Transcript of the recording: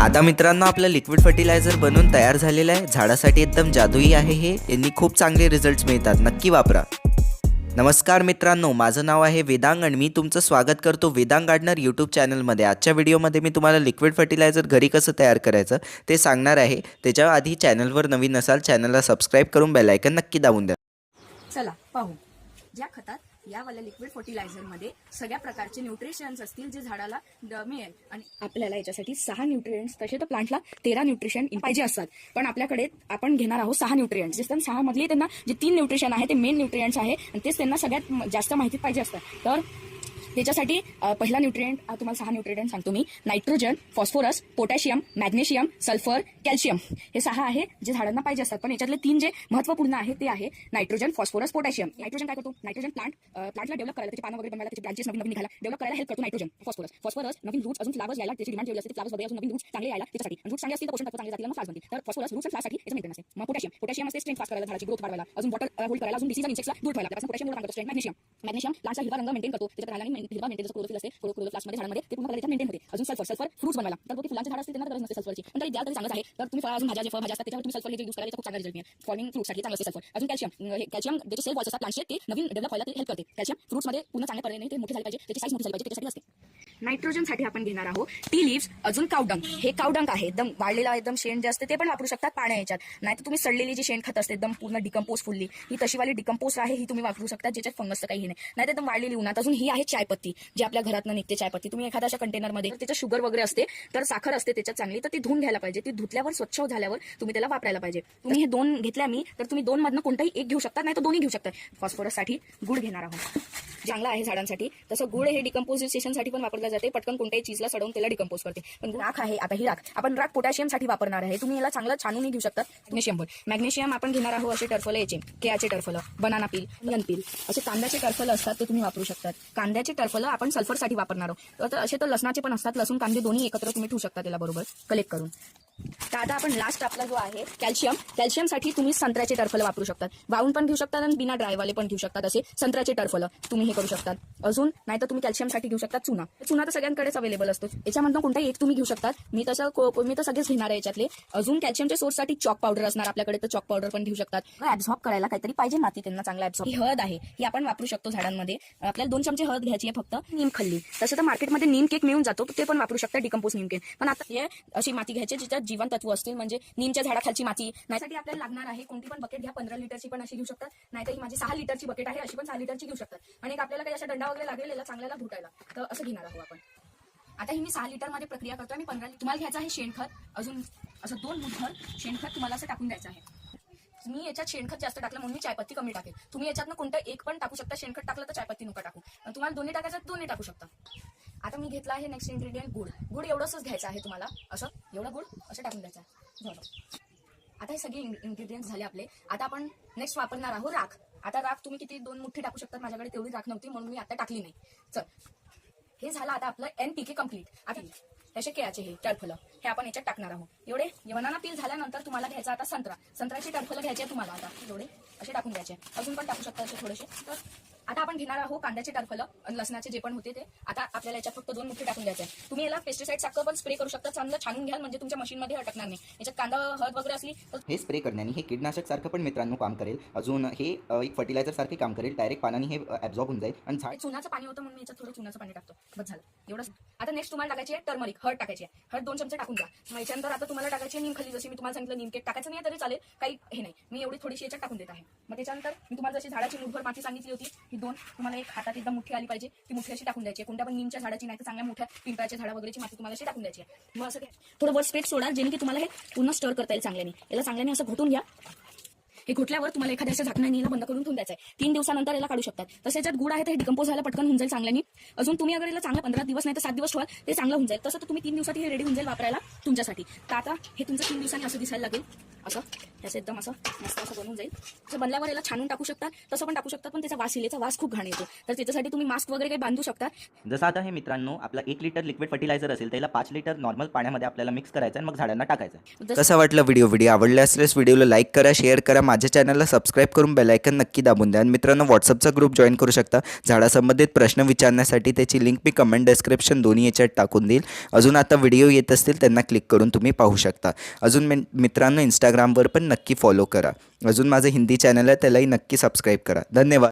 आता मित्रांनो आपलं लिक्विड फर्टिलायझर बनवून तयार झालेलं आहे. झाडासाठी एकदम जादूई आहे हे. यांनी खूप चांगले रिझल्ट्स मिळतात. नक्की वापरा. नमस्कार मित्रांनो माझं नाव आहे वेदांग आणि मी तुमचं स्वागत करतो वेदांग गार्डनर यूट्यूब चॅनलमध्ये आजच्या व्हिडिओमध्ये मी तुम्हाला लिक्विड फर्टिलायझर घरी कसं तयार करायचं ते सांगणार आहे. त्याच्या आधी चॅनलवर नवीन असाल चॅनलला सबस्क्राईब करून बेलायकन नक्की दाबून द्या. चला पाहू. ज्या खतात यावाल्या लिक्विड फर्टिलायझरमध्ये सगळ्या प्रकारचे न्यूट्रिशन्स असतील जे झाडाला मिळेल. आणि आपल्याला याच्यासाठी सहा न्यूट्रियंट्स तसे तर प्लांटला तेरा न्यूट्रिशन पाहिजे असतात. पण आपल्याकडे आपण घेणार आहोत सहा न्यूट्रियंट्स जे सहा मधले त्यांना जे तीन न्यूट्रिशन आहे ते मेन न्यूट्रियंट्स आहे आणि तेच त्यांना सगळ्यात जास्त माहिती पाहिजे असतात. तर त्याच्यासाठी पहिला न्यूट्रिएंट तुम्हाला सहा न्यूट्रिएंट सांगतो मी. Nitrogen phosphorus potassium magnesium sulphur calcium हे सहा आहे जे झाडांना पाहिजे असतात. पण याच्यातले तीन जे महत्त्वपूर्ण आहे ते आहे नायट्रोजन फॉस्फोरस पोटॅशियम नायट्रोजन काय करतो? नायट्रोजन प्लांट प्लांटला डेव्हलप करायला त्याची पानं वगैरे बनवायला त्याची ब्रांचेस नवीन नवीन निघायला डेव्हलप करायला हेल्प करतो नायट्रोजन फॉस्फोरस फॉस्फोरस नवीन रूट्स अजून फ्लावर्स यायला त्याची डिमांड ठेवली असते फ्लावर्स वगैरे अजून नवीन रूट्स चांगले यायला त्याच्यासाठी. रूट्स चांगले असतील पोषण तत्व चांगले जातील मग फ्लावर्स बनतील. तर फॉस्फोरस रूट्स फ्लासाठी याचं मेंटेनन्स आहे. मग पोटॅशियम पोटॅशियम असते स्ट्रेंथ फास्ट करायला झाडाची ग्रोथ वाढवायला अजून वॉटर होल्ड करायला अजून डिसीज इन्सेक्ट्सला दूर ठेवायला त्यापासून पोटॅशियम काम करतो स्ट्रेंथ मॅग्नेशियम मॅग्नेशियम प्लांटचा हिरवा रंग मेंटेन करतो. त्याच्यात राहिला आणि हिरवा मेंटेन जसं क्लोरोफिल असते क्लोरोफिल फ्लास्टमध्ये झाडामध्ये ते पूर्ण मेंटेन होते. अजून सल्फर सल्फर फ्रूट्स बनवायला. तर तो फुलांचे झाड असते त्यांना गरज नसते सल्फरची पण तरी द्याल तरी चांगलं आहे. तर तुम्ही फळ अजून भाज्या जे फळ भाज्या असतात त्याच्यावर तुम्ही सल्फर यूज करायला खूप चांगला रिझल्ट मिळेल. फॉर्मिंग फ्रुटसाठी चांगलं असते सल्फर अजून कॅल्शियम कॅल्शियम ज्याचे सेल वॉल्स असतात प्लांटचे ते नवीन डेव्हलप व्हायला ते हेल्प करते. कॅल्शियम फ्रूट्समध्ये पूर्ण चांगल्या पर्याय ते मोठे झाले पाहिजे. त्याची साईज मोठी झाली पाहिजे त्याच्यासाठी असते. नायट्रोजनसाठी आपण घेणार आहोत. टी लिव्स अजून कावडंग. हे कावडंग आहे. एकदम वाढलेला एकदम शेण जे असते ते पण वापरू शकतात पाण्या याच्यात. नाहीतर तुम्ही सडलेली जी शेण खत असते एकदम पूर्ण डिकम्पोज फुलली ही तशीवाली डिकम्पोज आहे ही तुम्ही वापरू शकता ज्याच्यात फंगस काही नाही. नाही एकदम वाढलेली उन्हात. अजून ही आहे चायपत्ती जी आपल्या घरातनं निघते चायपत्ती. तुम्ही एखाद्या अशा कंटेनरमध्ये त्याच्या शुगर वगैरे असते तर साखर असते त्याच्यात चांगली तर ती धुवून घ्यायला पाहिजे. ती धुतल्यावर स्वच्छ झाल्यावर तुम्ही त्याला वापरायला पाहिजे. तुम्ही हे दोन घेतल्या मी तर तुम्ही दोन मधनं कोणताही एक घेऊ शकता नाही तर दोन्ही घेऊ शकता. फॉस्फरससाठी गुड घेणार आहोत. चांगला आहे झाडांसाठी. तसं गुळ हे डिकम्पोजिशनसाठी पण वापरलं जाते. पटकन कोणत्याही चीजला सडवून त्याला डिकम्पोज करते. पण राख आहे आता ही राख. आपण राख पोटॅशियमसाठी वापरणार आहे. तुम्ही याला चांगलं छानूनही घेऊ शकता. मॅग्नेशियम पण. मॅग्नेशियम आपण घेणार आहोत असे टर्फलं याचे केळाचे टर्फलं बनाना पील नियन पील असे कांद्याचे टर्फलं असतात ते तुम्ही वापरू शकतात. कांद्याचे टर्फलं आपण सल्फरसाठी वापरणार आहोत. तर असे तर लसणाचे पण असतात. लसूण कांदे दोन्ही एकत्र तुम्ही ठेवू शकता त्याला बरोबर. कलेक्ट करून. तर आता आपण लास्ट आपला जो आहे कॅल्शियम कॅल्शियमसाठी तुम्ही संत्र्याचे टर्फल वापरू शकतात. वाहून पण घेऊ शकतात आणि बिना ड्रायवाले पण घेऊ शकतात असे संत्र्याचे टरफलं. तुम्ही हे करू शकतात. अजून नाही तर तुम्ही कॅल्शियमसाठी घेऊ शकता चुना. चुना तर सगळ्यांकडेच अवेलेबल असतो. याच्यामधून कोणताही एक तुम्ही घेऊ शकतात. मी तसं को- मी तर सगळेच घेणार आहे याच्यातले. अजून कॅल्शियमच्या सोर्ससाठी चॉक पावडर असणार आपल्याकडे तर चॉक पावडर पण घेऊ शकतात. ऍब्झॉर्ब करायला काहीतरी पाहिजे माती त्यांना चांगला ऍब्झॉर्ब हळद आहे. ही आपण वापरू शकतो झाडांमध्ये. आपल्याला दोन चमचे हळद घ्यायची आहे फक्त. नीम खल्ली. तसं तर मार्केटमध्ये नीम केक मिळून जातो ते पण वापरू शकता डिकम्पोज नीम केक पण आता हे अशी माती घ्यायची जिच्यात जीवन तत्व असतील म्हणजे नीमच्या झाडाखालची माती. नाहीसाठी आपल्याला लागणार आहे कोणती पण बकेट घ्या पंधरा लिटरची पण अशी घेऊ शकतात. नाहीतर ही माझी सहा लिटरची बकेट आहे अशी पण सहा लिटरची घेऊ शकतात. आणि एक आपल्याला काही अशा दंडा वगैरे लागलेला चांगल्याला धुटायला तर असं घेणार आहोत आपण. आता ही मी सहा लिटरमध्ये प्रक्रिया करतो आणि पंधरा तुम्हाला घ्यायचं आहे शेणखत. अजून असं दोन मुठभर शेणखत तुम्हाला असं टाकून द्यायचं आहे. मी याच्यात शेणखत जास्त टाकलं म्हणून मी चायपत्ती कमी टाकेल. तुम्ही याच्यातनं कोणतं एक पण टाकू शकता. शेणखत टाकलं तर चायपत्ती नका टाकू. आणि तुम्हाला दोन्ही टाकायचं दोन्ही टाकू शकता. आता मी घेतला आहे नेक्स्ट इन्ग्रेडियंट गुड गुड एवढंच घ्यायचं आहे तुम्हाला. असं? एवढं गुड असं टाकून द्यायचं आहे. झालं आता हे सगळे इन्ग्रेडियंट्स झाले आपले. आता आपण नेक्स्ट वापरणार आहोत राख. आता राख तुम्ही किती? दोन मुठ्ठी टाकू शकतात माझ्याकडे तेवढी राख नव्हती म्हणून मी आता टाकली नाही. चल. हे झालं आता आपलं एन पी के कंप्लीट आता त्याचे केळाचे हे टरफलं. हे आपण याच्यात टाकणार आहोत. एवढे? बनाना पील झाल्यानंतर तुम्हाला घ्यायचा आता संत्रा. संत्र्याची टरफलं घ्यायचे तुम्हाला आता. एवढे? असे टाकून घ्यायचे अजून पण टाकू शकता असे थोडेसे. तर आता आपण घेणार आहोत कांद्याचे टरफलं लसणाचे जे पण होते ते. आता आपल्याला याच्यात फक्त दोन मुठे टाकून द्यायचे. तुम्ही याला पेस्टिसाइड सारखं पण स्प्रे करू शकता चांगलं छानून घ्याल म्हणजे तुमच्या मशीनमध्ये अटकणार नाही. याच्यात कांदा हळद वगैरे असली तर हे स्प्रे करण्याने हे कीटनाशक सारखं पण मित्रांनो काम करेल. अजून हे एक फर्टिलायझर सारखे काम करेल. डायरेक्ट पाण्याने हे ॲब्झॉर्ब होऊन जाईल. आणि झाड चुनाचं पाणी होतं म्हणून मी याच्यात थोडं चुनाचं पाणी टाकतो. बस झालं. एवढंच. आता नेक्स्ट तुम्हाला टाकायची आहे टर्मरिक हळद टाकायची आहे. हळद दोन चमचे टाकून द्या. मग याच्यानंतर आता तुम्हाला टाकायची आहे निमखली जशी मी तुम्हाला सांगितलं निमकेक टाकायचं नाही तरी चालेल. काही हे नाही. मी एवढी थोडीशी याच्यात टाकून देत आहे. मग त्याच्यानंतर मी तुम्हाला जशी झाडाची मुठभर माती सांगितली होती ही दोन तुम्हाला एक हातात एकदम मुठी आली पाहिजे ती मुठी अशी टाकून द्यायची आहे. कोणत्या पण निमच्या झाडाची नाही तर चांगल्या मोठ्या पिंपळाच्या झाडा वगैरेची माती तुम्हाला अशी टाकून द्यायची मग असं घ्या. थोडं वर स्पेट सोडा जेणे की तुम्हाला हे पूर्ण स्टर करता येईल चांगल्याने. याला चांगल्याने असं घोटून घ्या. हे घुटल्यावर तुम्हाला एखाद्या अशा झाकणाने बंद करून ठेवून द्यायचं आहे. तीन दिवसानंतर याला काढू शकतात. तसं याच्यात गुड आहे तर हे डिकम्पोज व्हायला पटकन होऊन जाईल चांगल्याने. अजून तुम्ही अगर याला चांगलं पंधरा दिवस नाही तर सात दिवस ठेवाल ते चांगलं होऊन जाईल. तसं तर तुम्ही तीन दिवसात हे रेडी होऊन जाईल वापरायला तुमच्यासाठी. तर आता हे तुमचं तीन दिवसांनी असं दिसायला लागेल. असं त्याचं एकदम असं मस्त असं बनून जाईल. असं बनल्यावर याला छानून टाकू शकता तसं पण टाकू शकता पण त्याचा वास याचा वास खूप घाण येतो. तर त्याच्यासाठी तुम्ही मास्क वगैरे काही बांधू शकता? जसं आता हे मित्रांनो आपला एक लिटर लिक्विड फर्टिलायझर असेल त्याला पाच लिटर नॉर्मल पाण्यामध्ये आपल्याला मिक्स करायचं आणि मग झाडांना टाकायचं. जसं कसा वाटला व्हिडिओ व्हिडिओ आवडला असल्यास व्हिडिओला लाईक करा शेअर करा माझ्या चॅनलला सबस्क्राईब करून बेलायकन नक्की दाबून द्या. आणि मित्रांनो व्हॉट्सअपचा ग्रुप जॉईन करू शकता. झाडासंबंधित प्रश्न विचारण्यासाठी त्याची लिंक मी कमेंट डिस्क्रिप्शन दोन्ही याच्यात टाकून देईल. अजून आता व्हिडिओ येत असतील त्यांना क्लिक करून तुम्ही पाहू शकता. अजून मित्रांनो इंस्टाग्रामवर पण नक्की फॉलो करा. अजून माझं हिंदी चॅनल आहे त्यालाही नक्की सबस्क्राईब करा. धन्यवाद.